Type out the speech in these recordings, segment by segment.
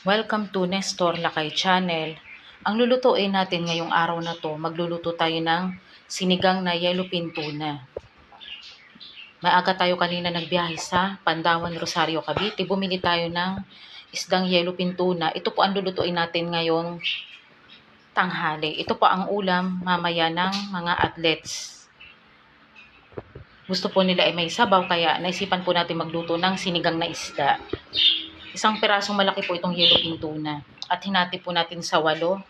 Welcome to Nestor Lakay Channel. Ang lulutuin natin ngayong araw na to, magluluto tayo ng sinigang na yellowfin tuna. Maaga tayo kanina nagbiyahe sa Pandawan, Rosario, Cavite. Bumili tayo ng isdang yellowfin tuna. Ito po ang lulutuin natin ngayong tanghali. Ito po ang ulam mamaya ng mga athletes. Gusto po nila ay may sabaw kaya naisipan po natin magluto ng sinigang na isda. Isang pirasong malaki po itong yellowfin tuna. At hinati po natin sa walo.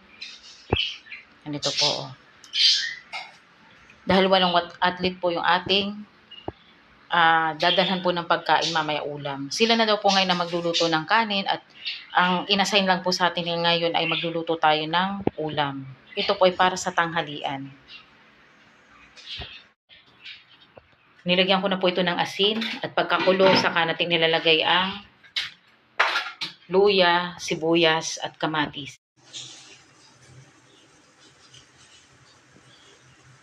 Ganito po. Oh. Dahil walang athlete po yung ating ah, dadalhan po ng pagkain mamaya ulam. Sila na daw po ngayon na magluluto ng kanin at ang inassign lang po sa atin ngayon ay magluluto tayo ng ulam. Ito po ay para sa tanghalian. Nilagyan ko na po ito ng asin at pagkakulo saka natin nilalagay ang luya, sibuyas at kamatis.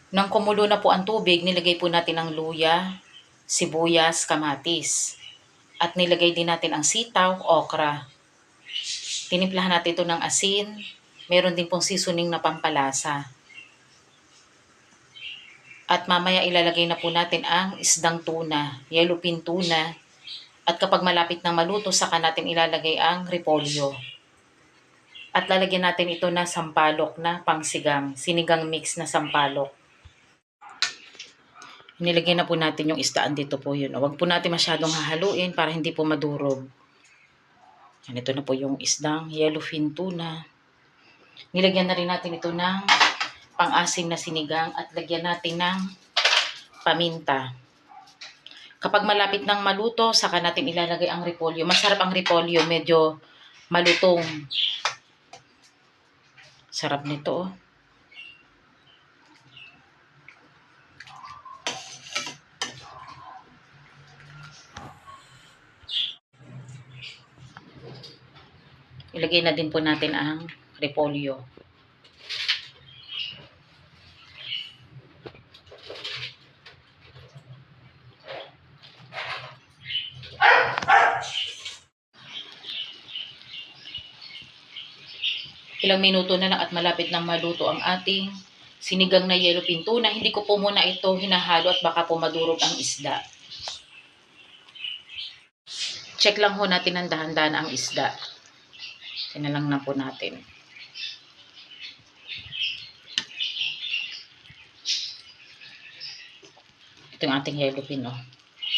Nang kumulo na po ang tubig, nilagay po natin ang luya, sibuyas, kamatis. At nilagay din natin ang sitaw, okra. Tinimplahan natin ito ng asin. Meron din pong seasoning na pampalasa. At mamaya ilalagay na po natin ang isdang tuna, yellowfin tuna. At kapag malapit na maluto, saka natin ilalagay ang repolyo. At lalagyan natin ito na sampalok na pangsigang, sinigang mix na sampalok. Nilagay na po natin yung isdaan dito po yun. Huwag po natin masyadong hahaluin para hindi po madurog. Yan, ito na po yung isdang yellowfin tuna. Nilagyan na rin natin ito ng pang-asim na sinigang at lagyan natin ng paminta. Kapag malapit ng maluto, saka natin ilalagay ang repolyo. Masarap ang repolyo, medyo malutong. Sarap nito oh. Ilagay na din po natin ang repolyo. Ilang minuto na lang at malapit nang maluto ang ating sinigang na yellowfin tuna. Hindi ko po muna ito hinahalo at baka po madurog ang isda. Check lang ho natin ng dahan-dahan ang isda. Sinalang na po natin. Ito yung ating yellowfin, oh.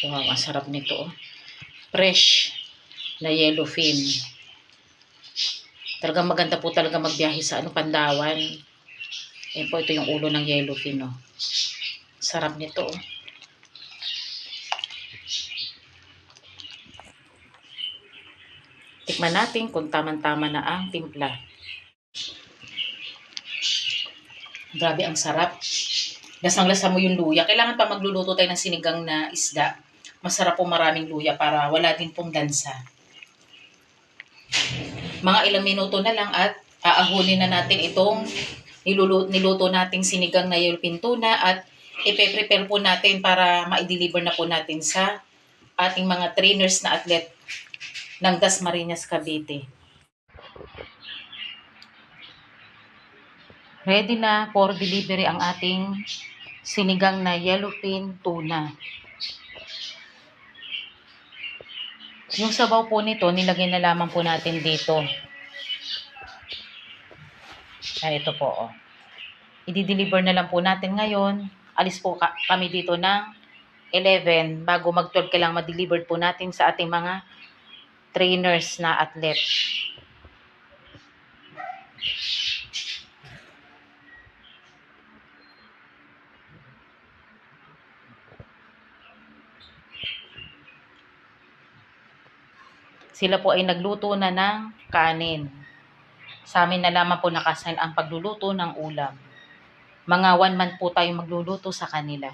Wow, ang sarap nito, oh. Fresh na yellowfin. Talagang maganda po talaga magbiyahe sa ano, Pandawan. Ayan po, ito yung ulo ng yellowfin, oh. Sarap nito, oh. Tikman natin kung tamang-tama na ang timpla. Grabe, ang sarap. Lasang-lasa mo yung luya. Kailangan pa magluluto tayo ng sinigang na isda. Masarap po maraming luya para wala din pong dansa. Mga ilang minuto na lang at aahunin na natin itong niluluto, niluto nating sinigang na yellowfin tuna at ipe-prepare po natin para ma-deliver na po natin sa ating mga trainers na athlete ng Dasmariñas, Cavite. Ready na for delivery ang ating sinigang na yellowfin tuna. Yung sabaw po nito, nilagay na lamang po natin dito. Ay, ito po, oh. I-deliver na lang po natin ngayon. Alis po ka- kami dito ng 11 bago mag-12 kailangan ma-deliver po natin sa ating mga trainers na athlete. Sila po ay nagluto na ng kanin. Sa amin na lamang po nakasign ang pagluluto ng ulam. Mga one month po tayo magluluto sa kanila.